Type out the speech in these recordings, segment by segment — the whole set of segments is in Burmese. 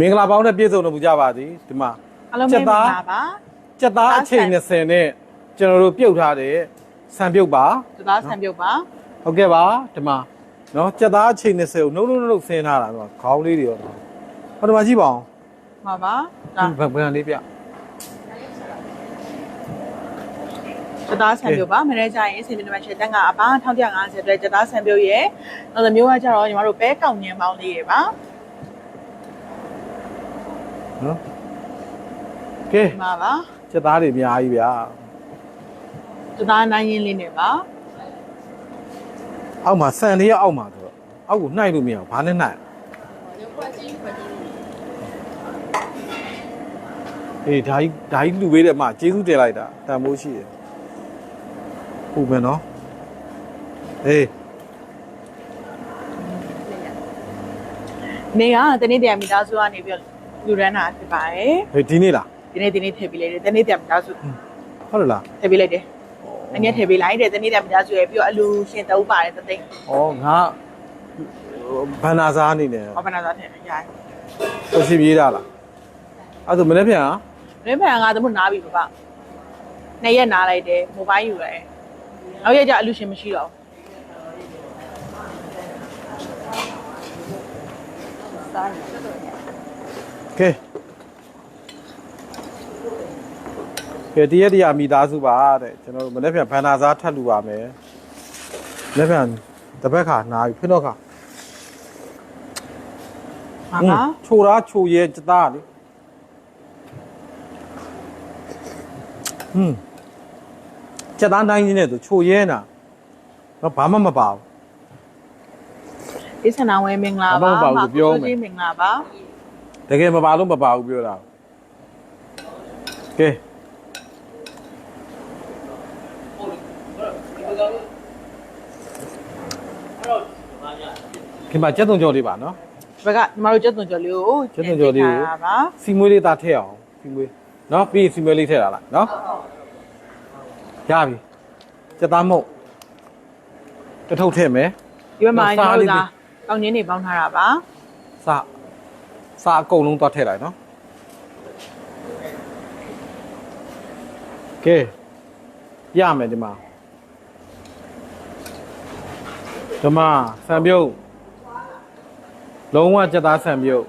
မင်္ဂလာပေါင်းနဲ့ပြည့်စုံတော်မူကြပါသည်ဒီမှာအားလုံးပဲမင်္ဂလာပါကြက်သားအချိန်20နဲ့ကျွန်တော်တို့ပြုတ်ထားတဲ့ဆံပြုတ်ပါသသားဆံပြုတ်ပါဟုတ်ကဲ့ပါဒီမှာနော်ကြက်သားအချိန်20ကိုနှုတ်နှုတ်နှုတ်ဆင်းထားတာဒီမှာခေါင်းလေးတွေရောဟောဒီမှာကြည့်ပါအောင်မှာပါဒါဘယ်ဘယ်လေးပြသသားဆံပြုတ်ပါမနေ့ကျရင်အစီအစဉ်နံပါတ်7တန်းကအပန်း1150အတွက်သသားဆံပြုတ်ရဲ့နောက်တစ်မျိုးကကျတော့ညီမတို့ပဲကောက်ညင်ပေါင်းလေးတွေပါ နော်ကဲဒီမှာပါကြက်သားတွေအများကြီးဗျာသသားနိုင်ရင်လေးနဲ့ပါအောက်မှာဆန်လေးရအောက်မှာဆိုတော့အောက်ကိုနှိုက်လို့မရဘူးဘာနဲ့နှိုက်အေးဒါကြီးဒါကြီးလူပေးတယ်မှာကျေးဇူးတင်လိုက်တာတန်မိုးရှိတယ်ဟုတ်မယ်နော်အေးနေကတနေ့တည်းမိသားစုကနေပြီး လူရန်တာဖြစ်ပါတယ်ဟေးဒီနေ့လားဒီနေ့ဒီနေ့ထည့်ပေးလိုက်တယ်တနေ့တည်းမိသားစုဟုတ်တယ်လားထည့်ပေးလိုက်တယ်အငက်ထည့်ပေးလိုက်တယ်တနေ့တည်းမိသားစုရဲ့ပြီးတော့အလူရှင်တုံးပါတယ်တသိန်းဩငါဘန္နာစားအနေနဲ့ဟောပနာသားထည့်ရတယ်ကိုရှိပြေးတာလားအဲ့ဒါမနေ့ပြန်ဟာရင်းဖန်ကသမုတ်နားပြီပါနှစ်ရက်နားလိုက်တယ်မိုဘိုင်းယူလိုက်နောက်ရက်ကျအလူရှင်မရှိတော့စားရ ကဲကဲတရက်တရမိသားစုပါတဲ့ကျွန်တော်တို့မနေ့ပြန်ဘန္နာစားထပ်လူပါမယ်မနေ့ပြန်တစ်ဘက်ခါနာပြီဖိတော့ခါပါဟွပါန်းချိုသားချိုရဲစသားလေဟွန်းစသားတိုင်းကြီးနဲ့သူချိုရဲနာတော့ဘာမှမပါဘူးဒီဆန္ဒဝဲမင်္ဂလာပါဘာမှမပါဘူးပြောမယ်ကြီးမင်္ဂလာပါ တကယ်မပါလို့မပါဘူးပြောတာကဲခင်ဗျာကျက်သွန်ကြော်လေးပါနော်ဒီဘက်ကညီမတို့ကျက်သွန်ကျော်လေးကိုကျက်သွန်ကျော်လေးကိုတင်ထားတာပါစီမွေးလေးသားထည့်အောင်စီမွေးနော်ပြီးရင်စီမွေးလေးထည့်တာလားနော်ရပြီစက်သားမုတ်တစ်ထုပ်ထည့်မယ်ဒီဘက်မှာနောက်ညီမစားလေးတို့တွေကကောင်းချင်းတွေပေါင်းထားတာပါစ စအကုန်လုံးသွားထည့်လိုက်နော်ကဲရမယ်ဒီမှာဒီမှာဆံပြုတ်လုံးဝစက်သားဆံပြုတ်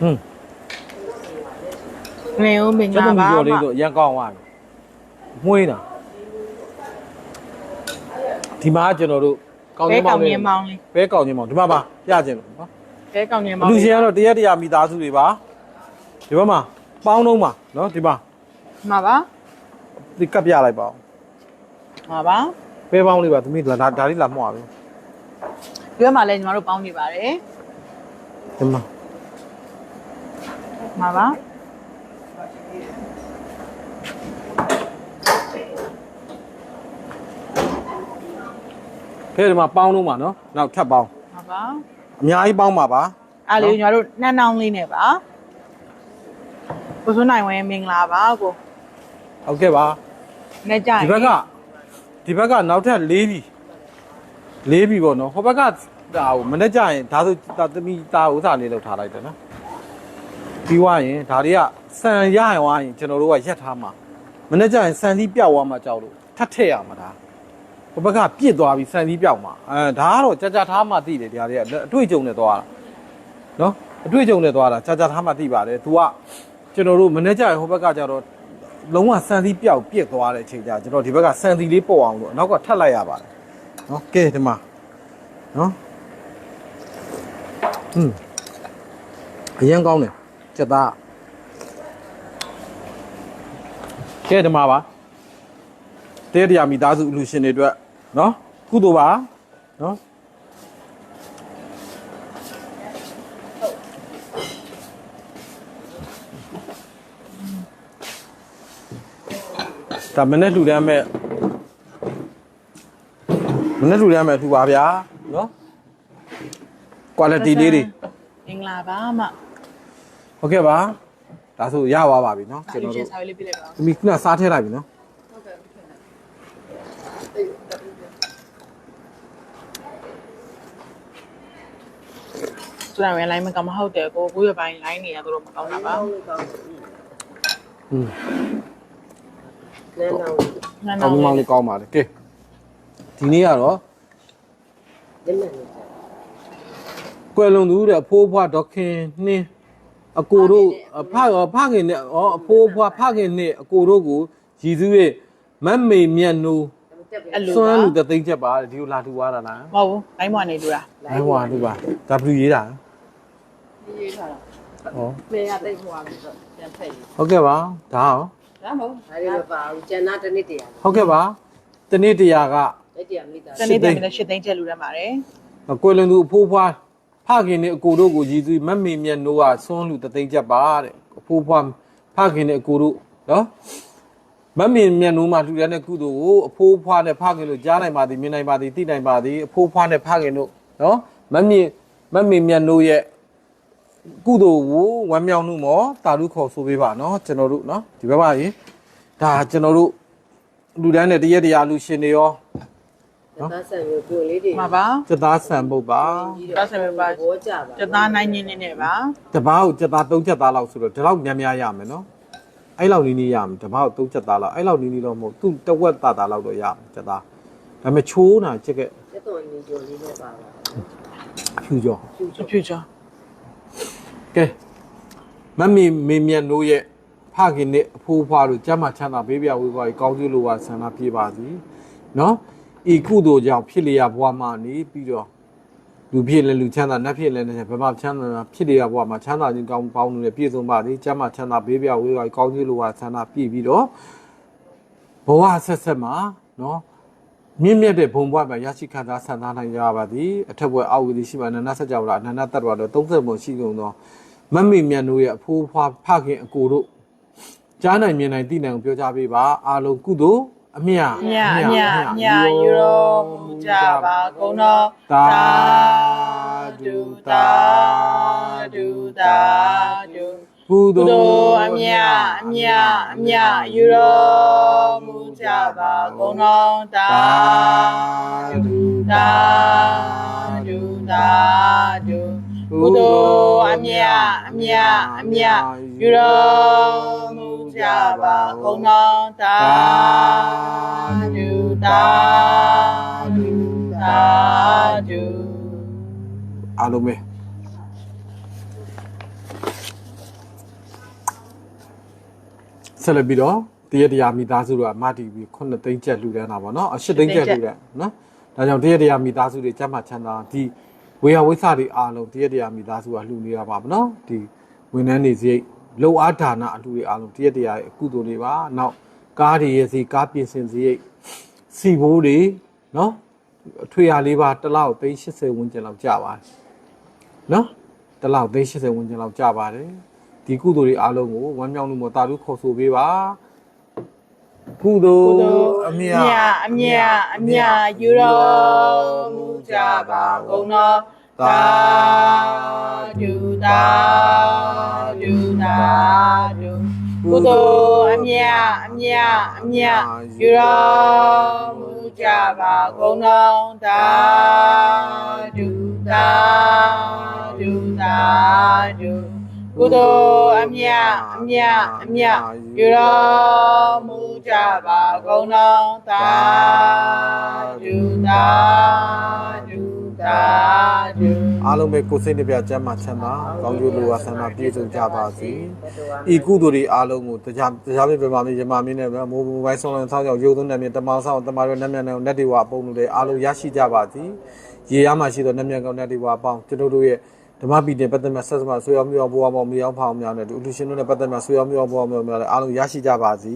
ဟွန်းနေဦးမင်္ဂကျက်လာသွန်ပါကြော်လေးဆိုအရင်ကောင်းသွားပြီမှုေးတာဒီမှာကျွန်တော်တို့ ကောင်းဘဲကြီးမောကောင်းင်းလေးချင်းပေါင်းလေးဘဲကောင်းကြီးမောင်းဒီမှာပါရကျင်လို့နော်ဘဲကောင်းချင်းပေါအင်းလူလေးရှင်ကတော့တရက်တရာမိသားစုတွေပါဒီဘက်မှာပေါင်းလုံးပါနော်ဒီမှာမှာပါဒီကပ်ပြလိုက်ပါဦးမှာပါဘဲပေါင်းလေးပါသမီးဒါဒါဒါလေးလာမှွားပြီဒီဘက်မှာလည်းညီမတို့ပေါင်းနေပါတယ်ဒီမှာမှာပါ ခဲဒီမှာပေါင်းလုံးပါနော်နောက်ထပ်ပေါင်းမှာပါအများကြီးပေါင်းပါပါအားလေးညီမတို့နှမ်းနှောင်းလေးနဲ့ပါကိုစွန်းနိုင်ဝဲမင်္ဂလာပါကိုဟုတ်ကဲ့ပါနဲ့ကြရင်ဒီဘက်ကဒီဘက်ကနောက်ထပ်၄ပြီ၄ပြီပေါ့နော်ဟိုဘက်ကဒါဟိုမနေ့ကျရင်ဒါဆိုဒါသမီးဒါဥစားလေးလောက်ထားလိုက်တယ်နော်ပြီးွားရင်ဒါတွေကဆန်ရရင်ဝါရင်ကျွန်တော်တို့ကရက်ထားမှာမနေ့ကျရင်ဆန်သီးပြောက်သွားမှာကြောက်လို့ထပ်ထည့်ရမှာဒါ ဟိုဘက်ကပြစ်သွားပြီဆန်သီးပြောက်မှာအဲဒါကတော့ကြာကြာထားမှသိတယ်ဒါတွေကအတွေ့အကြုံနဲ့သွားတာနော်အတွေ့အကြုံနဲ့သွားတာကြာကြာထားမှသိပါတယ် तू ကကျွန်တော်တို့မနေ့ကျရင်ဟိုဘက်ကကျတော့လုံးဝစံသီးပြောက်ပြစ်သွားတဲ့အချိန်ကျကျွန်တော်ဒီဘက်ကစံသီးလေးပုတ်အောင်လို့အနောက်ကထပ်လိုက်ရပါတယ်နော်ကဲဒီမှာနော်ဟွန်းအရင်ကောင်းတယ်စက်သားကဲဒီမှာပါတဲတရားမိသားစုအလူရှင်တွေအတွက် နော်ကုသိုလ်ပါနော်ဒါမနေ့လှူဒန်းမဲ့မနေ့လှူဒန်းမဲ့ထူပါဗျာနော် quality လေးတွေ မင်္ဂလာပါမ ဟုတ်ကဲ့ပါဒါဆိုရသွားပါပြီเนาะ ကျွ ကျွန် န်တော် တော်ချင်း တို့ စားလေးပြလိုက်ပါ သမီးခုနစားထည့်လိုက်ပြီเนาะ ဆိုတော့ line မကမဟုတ်တယ်ကိုကိုရပိုင်း line နေရတော့မကောင်းတာပါอืมလဲတော့ငန်းကောင်းတော့မောင်းလေးကောင်းပါလေကဲဒီနေ့ကတော့လက်မှတ်နေတယ်ကွယ်လွန်သူတဲ့အဖိုးအဖွားဒေါခင်နှင်းအကိုတို့အဖရောဖခင်နဲ့ဩအဖိုးအဖွားဖခင်နဲ့အကိုတို့ကိုရည်စူးရဲ့မတ်မေမြတ်နိုးတက်ပြီအဲ့လိုစွပါမ်းလူတသိန်းချက်ပါတဲ့ဒီကိုလာထူသွားတာလားမဟုတ်ဘူး line ပေါ်နေတူတာဘယ်ဟွာလူပါ W ရေးတာ ရေးထားတာဟောမေရတိတ်ဟွာလို့ပြန်ဖက်ရေးဟုတ်ကဲ့ပါဒါရောဒါမဟုတ်ဒါတွေမပါဘူးကျန်တာတစ်နေ့တည်းရဟုတ်ကဲ့ပါတနေ့တရာကလက်တည်းမိသားစနေပြန်ပြီးရှစ်သိန်းချက်လူတန်းပါတယ်ကွယ်လွန်သူအဖိုးအဖွားဖခင်နဲ့အကိုတို့ကိုရည်စူးမတ်မေမြတ်နိုးကစွမ်းလူတသိန်းချက်ပါတဲ့အဖိုးအဖွားဖခင်နဲ့အကိုတို့နော်မတ်မေမြတ်နိုးမှာလှူတဲ့ကုသိုလ်ကိုအဖိုးအဖွားနဲ့ဖခင်တို့ကြားနိုင်ပါသည်မြင်နိုင်ပါသည်သိနိုင်ပါသည်အဖိုးအဖွားနဲ့ဖခင်တို့နော်မတ်မေမတ်မေမြတ်နိုးရဲ့ ကုသိုလ်ကိုဝမ်းမြောက်မှုမောတာရုခေါ်ဆိုပေးပါနော်ကျွန်တော်တို့နော်ဒီဘက်ပါရင်ဒါကျွန်တော်တို့လူတန်းနဲ့တရက်တရားလူရှင်တွေရောသားဆန်မျိုးပြိုလေးတွေမှာပါစက်သားဆန်ပုတ်ပါသားဆန်မျိုးပါဘောကြပါကျသားနိုင်ညင်းနေနေပါတပားကိုစက်သား၃ချက်သားလောက်ဆိုတော့ဒီလောက်များများရမယ်နော်အဲ့လောက်နီးနီးရမယ်တပားကို၃ချက်သားလောက်အဲ့လောက်နီးနီးတော့မဟုတ်သူ့တဝက်သားသားလောက်တော့ရမယ်စက်သားဒါပေမဲ့ချိုးတာချက်ကတက်တော်ညီကျော်လေးနဲ့ပါပါအဖြူကျော်အဖြူချော ကဲမမီမေမြတ်နိုးရဲ့ဖခင်နဲ့အဖိုးဖွားတို့ကျမ်းမာချမ်းသာဘေးပြဝေးပါကောင်းကျိုးလိုပါဆန္ဒပြေပါစီနော်ဤကုသိုလ်ကြောင့်ဖြစ်လျာဘဝမှာနေပြီးတော့လူဖြစ်လဲလူချမ်းသာနတ်ဖြစ်လဲနတ်ဘယ်မှာချမ်းသာဖြစ်လျာဘဝမှာချမ်းသာခြင်းကောင်းပေါင်းလို့ပြည့်စုံပါစေကျမ်းမာချမ်းသာဘေးပြဝေးပါကောင်းကျိုးလိုပါဆန္ဒပြည့်ပြီးတော့ဘဝဆက်ဆက်မှာနော် မြင့်မြတ်တဲ့ဘုံဘဝမှာရရှိခံစားဆန္ဒနိုင်ကြပါသည်အထက်ဘဝအောက်ဝီရှိပါနန္ဒဆက်ကြပါလားအနန္တတ္တဝါတော့30ဘုံရှိကုန်သောမတ်မိမြတ်တို့ရဲ့အဖိုးဖွားဖခင်အကိုတို့ကြားနိုင်မြင်နိုင်သိနိုင်ကိုပြောကြပေးပါအားလုံးကုသိုလ်အမြတ်အမြအမြအမြယူရောမူကြပါကုန်တော့သာဓုဒုသာတာဒုတာဒု ကုကုသိုသိုလ်လ်အမြအမြအမြယူရောမူကြပါကုန်တော့တာဓုတာဒုတာဒုကုသိုလ်အမြအမြအမြယူရောမူကြပါကုန်တော့တာဒုတာဒုတာဒုအားလုံးပဲ ဆက်လက်ပြီးတော့တရတရားမိသားစုတို့ကမတီပြီး9သိန်းကျပ်လှူဒန်းတာပေါ့နော်အ8သိန်းကျပ်လှူဒန်းနော်ဒါကြောင့်တရတရားမိသားစုတွေကျမ်းမာချမ်းသာဒီဝေယဝိဆတွေအားလုံးတရတရားမိသားစုကလှူနေတာပါဗောနော်ဒီဝန်ထမ်းတွေစိတ်လုံအားဒါနအလှူတွေအားလုံးတရတရားရဲ့အကုသိုလ်တွေပါနောက်ကားတွေရဲ့စီကားပြင်ဆင်စိတ်စီဘိုးတွေနော်အထွေအားလေးပါတစ်လောက်သိန်း80ဝန်းကျင်လောက်ကြပါတယ်နော်တစ်လောက်သိန်း80ဝန်းကျင်လောက်ကြပါတယ် ဒီကုသိုလ်တွေအားလုံးကိုဝမ်းမြောက်မှုမတာရုခေါ်ဆိုပေးပါကုသိုလ်ကုသိုလ်အအမြမြတ်အမြအမြယူတော်မူကြပါကုန်သောသာဓုသာဓုသာဓုကုသိုလ်အမြအမြအမြယူတော်မူကြပါကုန်သောသာဓုသာဓုသာဓု ကုသိုလ်အမြအမြအမြယူတော်မူကြပါကုန်သောသာဓုသာဓုသာဓုအားလုံးပဲကိုယ်စိတ်တစ်ပြတ်ကျမ်းမာချမ်းသာကောင်းကျိုးလိုဝါဆန္ဒပြည့်စုံကြပါစေဤကုသိုလ်တွေအားလုံးကိုတရားတရားပြပြပါမယ်ယမမင်းနဲ့မိုးမိုးဘိုင်းဆောင်လန်ဆောင်းကြောင့်ရုပ်သွင်းတဲ့မြတ်တမောင်းဆောင်တမာရနတ်မြတ်နဲ့နတ်တွေဝအပုံတွေအားလုံးရရှိကြပါစေရေရမှရှိသောနတ်မြတ်ကောင်နတ်တွေဝအပေါင်းကျွန်တော်တို့ရဲ့ ဓမ္မပီတင်ပတ်သက်မဲ့ဆက်စမဆွေအောင်မြောဘဝမောင်မြေအောင်ဖောင်းများနဲ့ဒီအလူရှင်တို့နဲ့ပတ်သက်မဲ့ဆွေအောင်မြောဘဝမောင်များလည်းအားလုံးရရှိကြပါစေ